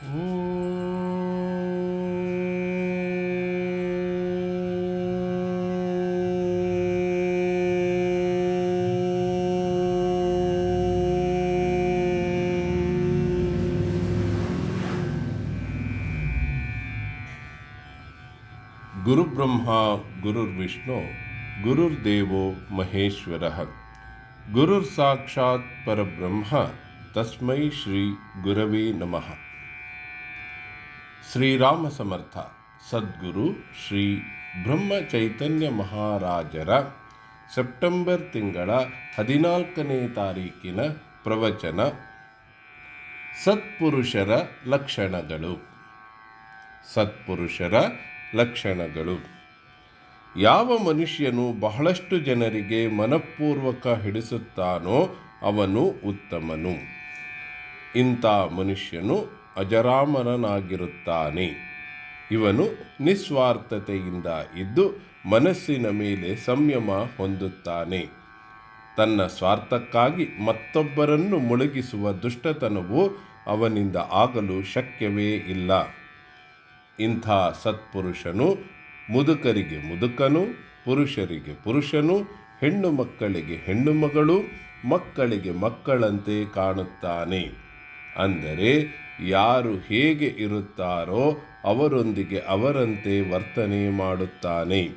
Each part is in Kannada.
गुरुब्रह्मा गुरुर्विष्णु गुरुर्देवो महेश्वरः। गुरुर्साक्षात् परब्रह्म तस्मै श्रीगुरवे नमः। ಶ್ರೀರಾಮ ಸಮರ್ಥ, ಸದ್ಗುರು ಶ್ರೀ ಬ್ರಹ್ಮ ಚೈತನ್ಯ ಮಹಾರಾಜರ ಸೆಪ್ಟೆಂಬರ್ ತಿಂಗಳ ಹದಿನಾಲ್ಕನೇ ತಾರೀಕಿನ ಪ್ರವಚನ, ಸತ್ಪುರುಷರ ಲಕ್ಷಣಗಳು. ಸತ್ಪುರುಷರ ಲಕ್ಷಣಗಳು. ಯಾವ ಮನುಷ್ಯನು ಬಹಳಷ್ಟು ಜನರಿಗೆ ಮನಪೂರ್ವಕ ಹಿಡಿಸುತ್ತಾನೋ ಅವನು ಉತ್ತಮನು. ಇಂಥ ಮನುಷ್ಯನು ಅಜರಾಮರನಾಗಿರುತ್ತಾನೆ. ಇವನು ನಿಸ್ವಾರ್ಥತೆಯಿಂದ ಇದ್ದು ಮನಸ್ಸಿನ ಮೇಲೆ ಸಂಯಮ ಹೊಂದುತ್ತಾನೆ. ತನ್ನ ಸ್ವಾರ್ಥಕ್ಕಾಗಿ ಮತ್ತೊಬ್ಬರನ್ನು ಮುಳುಗಿಸುವ ದುಷ್ಟತನವು ಅವನಿಂದ ಆಗಲು ಶಕ್ಯವೇ ಇಲ್ಲ. ಇಂಥ ಸತ್ಪುರುಷನು ಮುದುಕರಿಗೆ ಮುದುಕನು, ಪುರುಷರಿಗೆ ಪುರುಷನು, ಹೆಣ್ಣು ಮಕ್ಕಳಿಗೆ ಹೆಣ್ಣು ಮಗಳು, ಮಕ್ಕಳಿಗೆ ಮಕ್ಕಳಂತೆ ಕಾಣುತ್ತಾನೆ. ಅಂದರೆ ಯಾರು ಹೇಗೆ ಇರುತ್ತಾರೋ ಅವರೊಂದಿಗೆ ಅವರಂತೆ ವರ್ತನೆ ಮಾಡುತ್ತಾನೆ.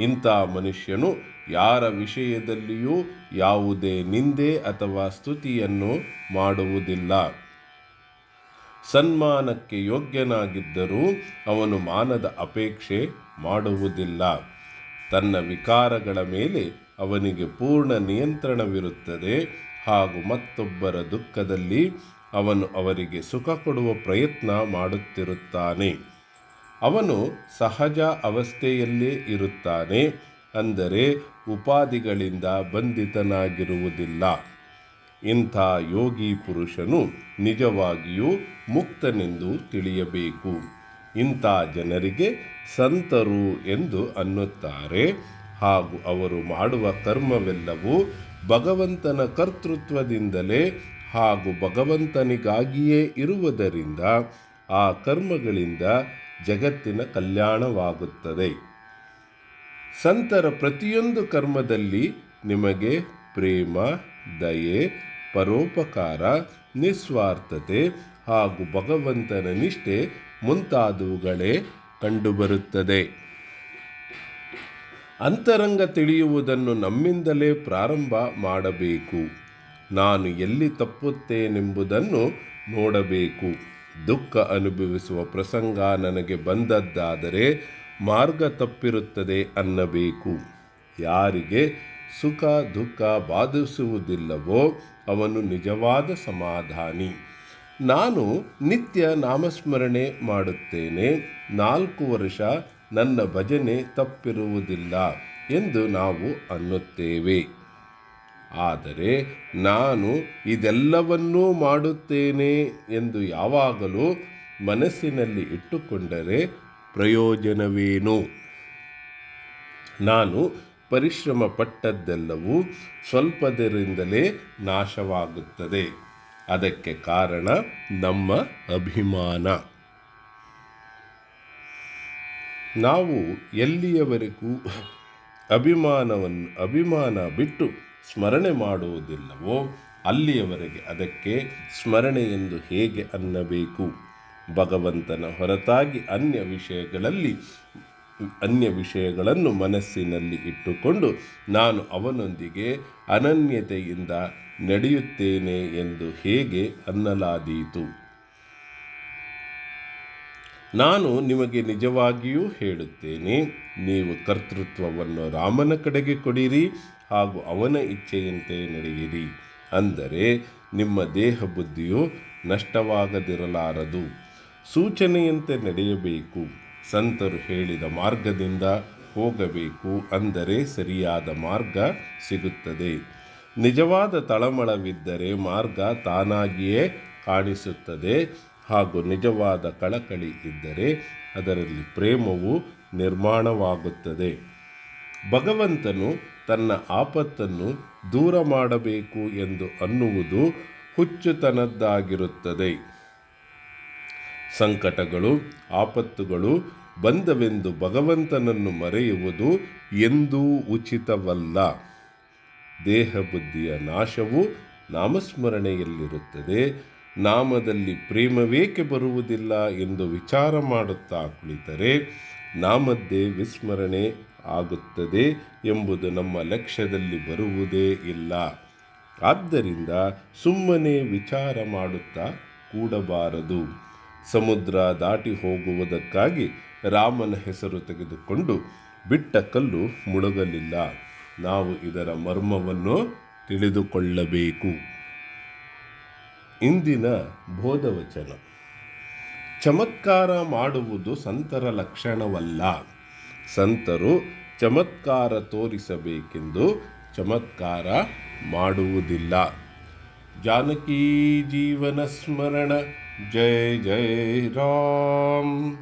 ಇಂಥ ಮನುಷ್ಯನು ಯಾರ ವಿಷಯದಲ್ಲಿಯೂ ಯಾವುದೇ ನಿಂದೆ ಅಥವಾ ಸ್ತುತಿಯನ್ನು ಮಾಡುವುದಿಲ್ಲ. ಸನ್ಮಾನಕ್ಕೆ ಯೋಗ್ಯನಾಗಿದ್ದರೂ ಅವನು ಮಾನದ ಅಪೇಕ್ಷೆ ಮಾಡುವುದಿಲ್ಲ. ತನ್ನ ವಿಕಾರಗಳ ಮೇಲೆ ಅವನಿಗೆ ಪೂರ್ಣ ನಿಯಂತ್ರಣವಿರುತ್ತದೆ ಹಾಗೂ ಮತ್ತೊಬ್ಬರ ದುಃಖದಲ್ಲಿ ಅವನು ಅವರಿಗೆ ಸುಖ ಕೊಡುವ ಪ್ರಯತ್ನ ಮಾಡುತ್ತಿರುತ್ತಾನೆ. ಅವನು ಸಹಜ ಅವಸ್ಥೆಯಲ್ಲೇ ಇರುತ್ತಾನೆ, ಅಂದರೆ ಉಪಾಧಿಗಳಿಂದ ಬಂಧಿತನಾಗಿರುವುದಿಲ್ಲ. ಇಂಥ ಯೋಗಿ ಪುರುಷನು ನಿಜವಾಗಿಯೂ ಮುಕ್ತನೆಂದು ತಿಳಿಯಬೇಕು. ಇಂಥ ಜನರಿಗೆ ಸಂತರು ಎಂದು ಅನ್ನುತ್ತಾರೆ. ಹಾಗೂ ಅವರು ಮಾಡುವ ಕರ್ಮವೆಲ್ಲವೂ ಭಗವಂತನ ಕರ್ತೃತ್ವದಿಂದಲೇ ಹಾಗೂ ಭಗವಂತನಿಗಾಗಿಯೇ ಇರುವುದರಿಂದ ಆ ಕರ್ಮಗಳಿಂದ ಜಗತ್ತಿನ ಕಲ್ಯಾಣವಾಗುತ್ತದೆ. ಸಂತರ ಪ್ರತಿಯೊಂದು ಕರ್ಮದಲ್ಲಿ ನಿಮಗೆ ಪ್ರೇಮ, ದಯೆ, ಪರೋಪಕಾರ, ನಿಸ್ವಾರ್ಥತೆ ಹಾಗೂ ಭಗವಂತನ ನಿಷ್ಠೆ ಮುಂತಾದವುಗಳೇ ಕಂಡುಬರುತ್ತದೆ. ಅಂತರಂಗ ತಿಳಿಯುವುದನ್ನು ನಮ್ಮಿಂದಲೇ ಪ್ರಾರಂಭ ಮಾಡಬೇಕು. ನಾನು ಎಲ್ಲಿ ತಪ್ಪುತ್ತೇನೆಂಬುದನ್ನು ನೋಡಬೇಕು. ದುಃಖ ಅನುಭವಿಸುವ ಪ್ರಸಂಗ ನನಗೆ ಬಂದದ್ದಾದರೆ ಮಾರ್ಗ ತಪ್ಪಿರುತ್ತದೆ ಅನ್ನಬೇಕು. ಯಾರಿಗೆ ಸುಖ ದುಃಖ ಬಾಧಿಸುವುದಿಲ್ಲವೋ ಅವನು ನಿಜವಾದ ಸಮಾಧಾನಿ. ನಾನು ನಿತ್ಯ ನಾಮಸ್ಮರಣೆ ಮಾಡುತ್ತೇನೆ. ನಾಲ್ಕು ವರ್ಷ ನನ್ನ ಭಜನೆ ತಪ್ಪಿರುವುದಿಲ್ಲ ಎಂದು ನಾವು ಅನ್ನುತ್ತೇವೆ. ಆದರೆ ನಾನು ಇದೆಲ್ಲವನ್ನೂ ಮಾಡುತ್ತೇನೆ ಎಂದು ಯಾವಾಗಲೂ ಮನಸ್ಸಿನಲ್ಲಿ ಇಟ್ಟುಕೊಂಡರೆ ಪ್ರಯೋಜನವೇನು? ನಾನು ಪರಿಶ್ರಮ ಪಟ್ಟದ್ದೆಲ್ಲವೂ ಸ್ವಲ್ಪದರಿಂದಲೇ ನಾಶವಾಗುತ್ತದೆ. ಅದಕ್ಕೆ ಕಾರಣ ನಮ್ಮ ಅಭಿಮಾನ. ನಾವು ಎಲ್ಲಿಯವರೆಗೂ ಅಭಿಮಾನವನ್ನು ಅಭಿಮಾನ ಬಿಟ್ಟು ಸ್ಮರಣೆ ಮಾಡುವುದಿಲ್ಲವೋ, ಅಲ್ಲಿಯವರೆಗೆ ಅದಕ್ಕೆ ಸ್ಮರಣೆ ಎಂದು ಹೇಗೆ ಅನ್ನಬೇಕು? ಭಗವಂತನ ಹೊರತಾಗಿ ಅನ್ಯ ವಿಷಯಗಳಲ್ಲಿ, ಅನ್ಯ ವಿಷಯಗಳನ್ನು ಮನಸ್ಸಿನಲ್ಲಿ ಇಟ್ಟುಕೊಂಡು ನಾನು ಅವನೊಂದಿಗೆ ಅನನ್ಯತೆಯಿಂದ ನಡೆಯುತ್ತೇನೆ ಎಂದು ಹೇಗೆ ಅನ್ನಲಾದೀತು? ನಾನು ನಿಮಗೆ ನಿಜವಾಗಿಯೂ ಹೇಳುತ್ತೇನೆ, ನೀವು ಕರ್ತೃತ್ವವನ್ನು ರಾಮನ ಕಡೆಗೆ ಕೊಡಿರಿ ಹಾಗೂ ಅವನ ಇಚ್ಛೆಯಂತೆ ನಡೆಯಿರಿ. ಅಂದರೆ, ನಿಮ್ಮ ದೇಹ ಬುದ್ಧಿಯು ನಷ್ಟವಾಗದಿರಲಾರದು. ಸೂಚನೆಯಂತೆ ನಡೆಯಬೇಕು. ಸಂತರು ಹೇಳಿದ ಮಾರ್ಗದಿಂದ ಹೋಗಬೇಕು. ಅಂದರೆ, ಸರಿಯಾದ ಮಾರ್ಗ ಸಿಗುತ್ತದೆ. ನಿಜವಾದ ತಳಮಳವಿದ್ದರೆ ಮಾರ್ಗ ತಾನಾಗಿಯೇ ಕಾಣಿಸುತ್ತದೆ. ಹಾಗೂ ನಿಜವಾದ ಕಳಕಳಿ ಇದ್ದರೆ ಅದರಲ್ಲಿ ಪ್ರೇಮವು ನಿರ್ಮಾಣವಾಗುತ್ತದೆ. ಭಗವಂತನು ತನ್ನ ಆಪತ್ತನ್ನು ದೂರ ಮಾಡಬೇಕು ಎಂದು ಅನ್ನುವುದು ಹುಚ್ಚುತನದ್ದಾಗಿರುತ್ತದೆ. ಸಂಕಟಗಳು, ಆಪತ್ತುಗಳು ಬಂದವೆಂದು ಭಗವಂತನನ್ನು ಮರೆಯುವುದು ಎಂದೂ ಉಚಿತವಲ್ಲ. ದೇಹ ಬುದ್ಧಿಯ ನಾಶವು ನಾಮಸ್ಮರಣೆಯಲ್ಲಿರುತ್ತದೆ. ನಾಮದಲ್ಲಿ ಪ್ರೇಮವೇಕೆ ಬರುವುದಿಲ್ಲ ಎಂದು ವಿಚಾರ ಮಾಡುತ್ತಾ ಕುಳಿತರೆ, ನಾಮದ್ದೇ ವಿಸ್ಮರಣೆ ಆಗುತ್ತದೆ ಎಂಬುದು ನಮ್ಮ ಲಕ್ಷ್ಯದಲ್ಲಿ ಬರುವುದೇ ಇಲ್ಲ. ಆದ್ದರಿಂದ ಸುಮ್ಮನೆ ವಿಚಾರ ಮಾಡುತ್ತಾ ಕೂಡಬಾರದು. ಸಮುದ್ರ ದಾಟಿ ಹೋಗುವುದಕ್ಕಾಗಿ ರಾಮನ ಹೆಸರು ತೆಗೆದುಕೊಂಡು ಬಿಟ್ಟ ಕಲ್ಲು ಮುಳುಗಲಿಲ್ಲ. ನಾವು ಇದರ ಮರ್ಮವನ್ನು ತಿಳಿದುಕೊಳ್ಳಬೇಕು. ಇಂದಿನ ಬೋಧವಚನ. ಚಮತ್ಕಾರ ಮಾಡುವುದು ಸಂತರ ಲಕ್ಷಣವಲ್ಲ. ಸಂತರು ಚಮತ್ಕಾರ ತೋರಿಸಬೇಕೆಂದು ಚಮತ್ಕಾರ ಮಾಡುವುದಿಲ್ಲ. ಜಾನಕಿ ಜೀವನ ಸ್ಮರಣ. ಜಯ ಜಯ ರಾಮ್.